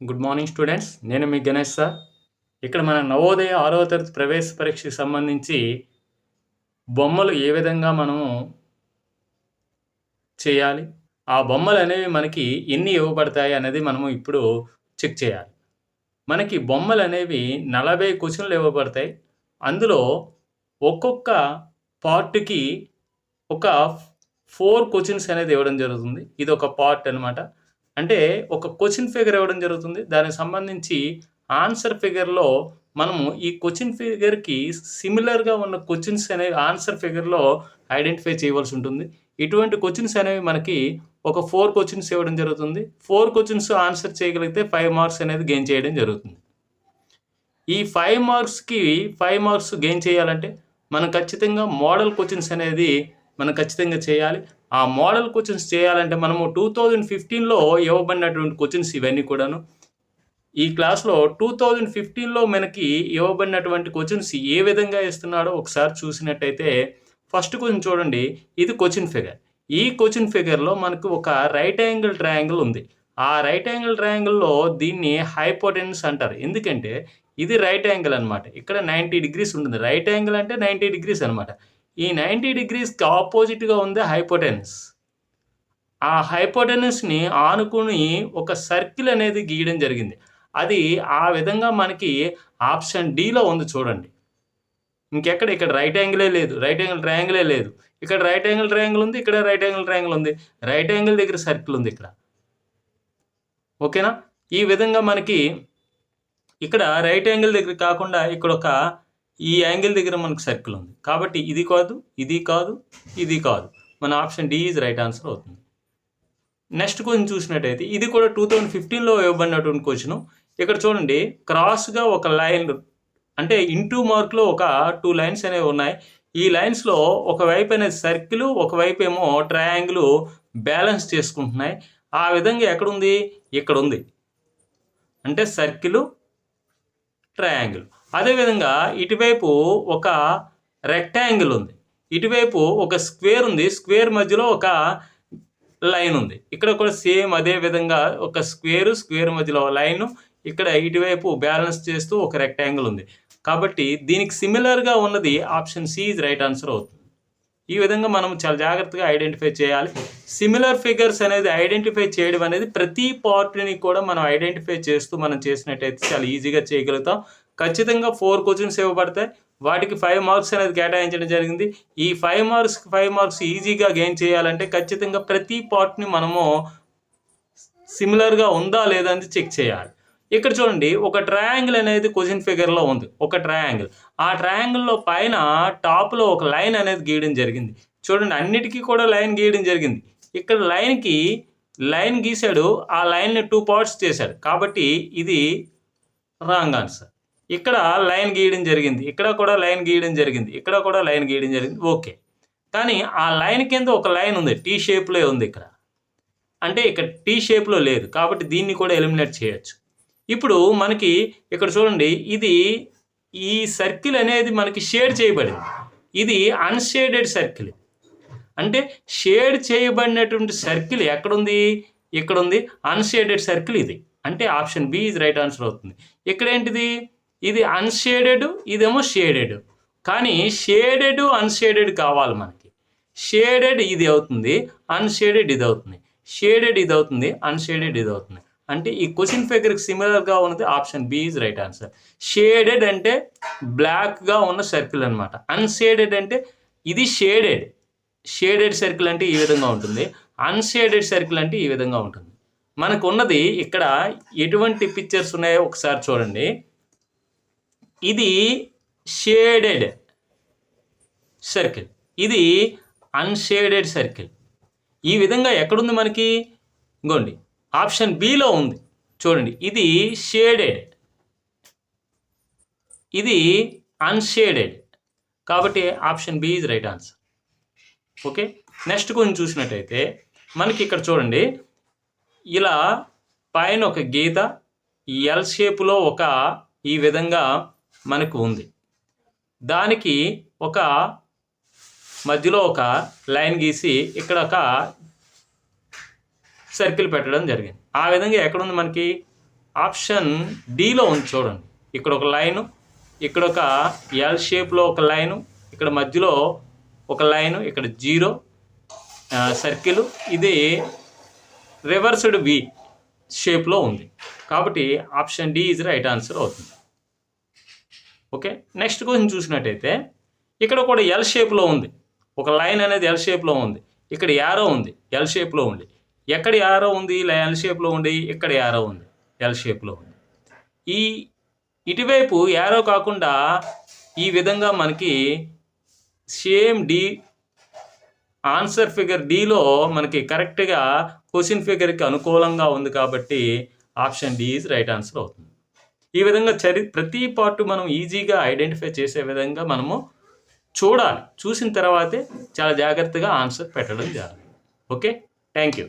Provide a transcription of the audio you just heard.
Good morning students నేను మీ Ganesh sir. ఇక్కడ మన నవోదయ ఆరవ తరగతి ప్రవేశ పరీక్షకి సంబంధించి బొమ్మలు ఏ విధంగా మనము చేయాలి? ఆ బొమ్మలు అనేవి మనకి ఎన్ని ఇవ్వబడతాయి అనేది మనము ఇప్పుడు చెక్ చేయాలి. మనకి బొమ్మలు అనేవి నలభై క్వశ్చన్లు ఇవ్వబడతాయి. అందులో ఒక్కొక్క పార్ట్కి ఒక ఫోర్ క్వశ్చన్స్ అనేది ఇవ్వడం జరుగుతుంది. ఇది ఒక పార్ట్ అనమాట అంటే ఒక క్వశ్చన్ ఫిగర్ ఇవ్వడం జరుగుతుంది. దానికి సంబంధించి ఆన్సర్ ఫిగర్లో మనము ఈ క్వశ్చన్ ఫిగర్కి సిమిలర్గా ఉన్న క్వశ్చన్స్ అనేవి ఆన్సర్ ఫిగర్లో ఐడెంటిఫై చేయవలసి ఉంటుంది. ఇటువంటి క్వశ్చన్స్ అనేవి మనకి ఒక ఫోర్ క్వశ్చన్స్ ఇవ్వడం జరుగుతుంది. ఫోర్ క్వశ్చన్స్ ఆన్సర్ చేయగలిగితే ఫైవ్ మార్క్స్ అనేది గెయిన్ చేయడం జరుగుతుంది. ఈ ఫైవ్ మార్క్స్కి ఫైవ్ మార్క్స్ గెయిన్ చేయాలంటే మనం ఖచ్చితంగా మోడల్ క్వశ్చన్స్ అనేది మనం ఖచ్చితంగా చేయాలి. ఆ మోడల్ క్వశ్చన్స్ చేయాలంటే మనము టూ థౌజండ్ ఫిఫ్టీన్లో ఇవ్వబడినటువంటి క్వశ్చన్స్ ఇవన్నీ కూడాను. ఈ క్లాస్లో టూ థౌజండ్ ఫిఫ్టీన్లో మనకి ఇవ్వబడినటువంటి క్వశ్చన్స్ ఏ విధంగా ఇస్తున్నాడో ఒకసారి చూసినట్టయితే ఫస్ట్ క్వశ్చన్ చూడండి ఇది క్వశ్చన్ ఫిగర్. ఈ క్వశ్చన్ ఫిగర్లో మనకు ఒక రైట్ యాంగిల్ ట్రయాంగిల్ ఉంది. ఆ రైట్ యాంగిల్ ట్రయాంగిల్లో దీన్ని హైపోటెన్స్ అంటారు. ఎందుకంటే ఇది రైట్ యాంగిల్ అనమాట ఇక్కడ నైంటీ డిగ్రీస్ ఉంటుంది. రైట్ యాంగిల్ అంటే నైంటీ డిగ్రీస్ అనమాట ఈ నైంటీ డిగ్రీస్కి ఆపోజిట్గా ఉంది హైపోటెన్స్ ఆ హైపోటెన్స్ని ఆనుకుని ఒక సర్కిల్ అనేది గీయడం జరిగింది. అది ఆ విధంగా మనకి ఆప్షన్ డిలో ఉంది చూడండి. ఇంకెక్కడ? ఇక్కడ రైట్ యాంగిలే లేదు. రైట్ యాంగిల్ ట్రయాంగిలే లేదు. ఇక్కడ రైట్ యాంగిల్ ట్రయాంగిల్ ఉంది. ఇక్కడ రైట్ యాంగిల్ ట్రయాంగిల్ ఉంది. రైట్ యాంగిల్ దగ్గర సర్కిల్ ఉంది ఇక్కడ. ఓకేనా? ఈ విధంగా మనకి ఇక్కడ రైట్ యాంగిల్ దగ్గర కాకుండా ఇక్కడ ఒక ఈ యాంగిల్ దగ్గర మనకు సర్కిల్ ఉంది. కాబట్టి ఇది కాదు ఇది కాదు ఇది కాదు. మన option D is right answer అవుతుంది. నెక్స్ట్ క్వశ్చన్ చూసినట్టయితే ఇది కూడా టూ థౌజండ్ ఫిఫ్టీన్లో ఇవ్వబడినటువంటి క్వశ్చన్. ఇక్కడ చూడండి క్రాస్గా ఒక లైన్ అంటే ఇంటూ మార్క్లో ఒక టూ లైన్స్ అనేవి ఉన్నాయి. ఈ లైన్స్లో ఒకవైపు అనేది సర్కిల్ ఒకవైపు ఏమో ట్రయాంగిల్ బ్యాలెన్స్ చేసుకుంటున్నాయి. ఆ విధంగా ఎక్కడుంది ఇక్కడ ఉంది. అంటే సర్కిల్ ట్రయాంగిల్. అదేవిధంగా ఇటువైపు ఒక రెక్టాంగిల్ ఉంది. ఇటువైపు ఒక స్క్వేర్ ఉంది. స్క్వేర్ మధ్యలో ఒక లైన్ ఉంది. ఇక్కడ కూడా సేమ్ అదే విధంగా ఒక స్క్వేర్ స్క్వేర్ మధ్యలో లైన్ ఇక్కడ ఇటువైపు బ్యాలెన్స్ చేస్తూ ఒక రెక్టాంగిల్ ఉంది. కాబట్టి దీనికి సిమిలర్గా ఉన్నది option C is right answer అవుతుంది. ఈ విధంగా మనం చాలా జాగ్రత్తగా ఐడెంటిఫై చేయాలి. సిమిలర్ ఫిగర్స్ అనేది ఐడెంటిఫై చేయడం అనేది ప్రతి పార్ట్ని కూడా మనం ఐడెంటిఫై చేస్తూ మనం చేసినట్టయితే చాలా ఈజీగా చేయగలుగుతాం. ఖచ్చితంగా ఫోర్ క్వశ్చన్స్ ఇవ్వబడతాయి. వాటికి ఫైవ్ మార్క్స్ అనేది కేటాయించడం జరిగింది. ఈ ఫైవ్ మార్క్స్ ఫైవ్ మార్క్స్ ఈజీగా గెయిన్ చేయాలంటే ఖచ్చితంగా ప్రతి పార్ట్ని మనము సిమిలర్గా ఉందా లేదా అని చెక్ చేయాలి. ఇక్కడ చూడండి ఒక ట్రయాంగిల్ అనేది క్వశ్చన్ ఫిగర్లో ఉంది. ఒక ట్రయాంగిల్ ఆ ట్రయాంగిల్లో పైన టాప్లో ఒక లైన్ అనేది గీయడం జరిగింది. చూడండి అన్నిటికీ కూడా లైన్ గీయడం జరిగింది. ఇక్కడ లైన్కి లైన్ గీశాడు. ఆ లైన్ని టూ పార్ట్స్ చేశాడు. కాబట్టి ఇది రాంగ్ ఆన్సర్ ఇక్కడ లైన్ గీయడం జరిగింది. ఇక్కడ కూడా లైన్ గీయడం జరిగింది. ఇక్కడ కూడా లైన్ గీయడం జరిగింది. ఓకే. కానీ ఆ లైన్ కింద ఒక లైన్ ఉంది. టీ షేప్లో ఉంది ఇక్కడ. అంటే ఇక్కడ టీ షేప్లో లేదు. కాబట్టి దీన్ని కూడా ఎలిమినేట్ చేయొచ్చు. ఇప్పుడు మనకి ఇక్కడ చూడండి. ఇది ఈ సర్కిల్ అనేది మనకి షేడ్ చేయబడింది. ఇది అన్షేడెడ్ సర్కిల్. అంటే షేడ్ చేయబడినటువంటి సర్కిల్ ఎక్కడుంది? ఇక్కడ ఉంది అన్షేడెడ్ సర్కిల్ ఇది. అంటే option B is right answer అవుతుంది. ఇక్కడ ఏంటిది? ఇది అన్షేడెడ్ ఇదేమో షేడెడ్ కానీ షేడెడ్ అన్షేడెడ్ కావాలి మనకి. షేడెడ్ ఇది అవుతుంది అన్షేడెడ్ ఇది అవుతుంది. షేడెడ్ ఇది అవుతుంది అన్షేడెడ్ ఇది అవుతుంది. అంటే ఈ క్వశ్చన్ ఫిగర్కి సిమిలర్గా ఉన్నది option B is right answer shaded అంటే బ్లాక్గా ఉన్న సర్కిల్ అనమాట అన్షేడెడ్ అంటే ఇది షేడెడ్ షేడెడ్ సర్కిల్ అంటే ఈ విధంగా ఉంటుంది. అన్షేడెడ్ సర్కిల్ అంటే ఈ విధంగా ఉంటుంది. మనకు ఉన్నది ఇక్కడ ఎటువంటి పిక్చర్స్ ఉన్నాయో ఒకసారి చూడండి. ఇది షేడెడ్ సర్కిల్ ఇది అన్షేడెడ్ సర్కిల్ ఈ విధంగా ఎక్కడుంది మనకి? ఇంకోండి. ఆప్షన్ బిలో ఉంది. చూడండి. ఇది షేడెడ్ ఇది అన్షేడెడ్ కాబట్టి option B is right answer okay next కొంచెం చూసినట్టయితే మనకి ఇక్కడ చూడండి. ఇలా పైన ఒక గీత ఎల్ షేపులో ఒక ఈ విధంగా మనకు ఉంది. దానికి ఒక మధ్యలో ఒక లైన్ గీసి ఇక్కడ ఒక సర్కిల్ పెట్టడం జరిగింది. ఆ విధంగా ఎక్కడుంది మనకి? ఆప్షన్ డిలో ఉంది చూడండి. ఇక్కడ ఒక లైను ఇక్కడ ఒక ఎల్ షేప్లో ఒక లైను ఇక్కడ మధ్యలో ఒక లైను ఇక్కడ జీరో సర్కిల్. ఇది రివర్స్డ్ వి షేప్లో ఉంది. కాబట్టి option D is right answer అవుతుంది. ఓకే? నెక్స్ట్ క్వశ్చన్ చూసినట్టయితే ఇక్కడ కూడా ఎల్ షేప్లో ఉంది. ఒక లైన్ అనేది ఎల్ షేప్లో ఉంది. ఇక్కడ యారో ఉంది ఎల్ షేప్లో ఉంది. ఎక్కడ యారో ఉంది? ఇలా ఎల్ షేప్లో ఉండి ఇక్కడ యారో ఉంది ఎల్ షేప్లో ఉంది. ఈ ఇటువైపు యారో కాకుండా ఈ విధంగా మనకి సేమ్ డి ఆన్సర్ ఫిగర్ డిలో మనకి కరెక్ట్గా క్వశ్చన్ ఫిగర్కి అనుకూలంగా ఉంది కాబట్టి option D is right answer అవుతుంది. ఈ విధంగా చరి ప్రతి పార్ట్ మనం ఈజీగా ఐడెంటిఫై చేసే విధంగా మనము చూడాలి. చూసిన తర్వాతే చాలా జాగ్రత్తగా ఆన్సర్ పెట్టడం జరగాలి ఓకే? Thank you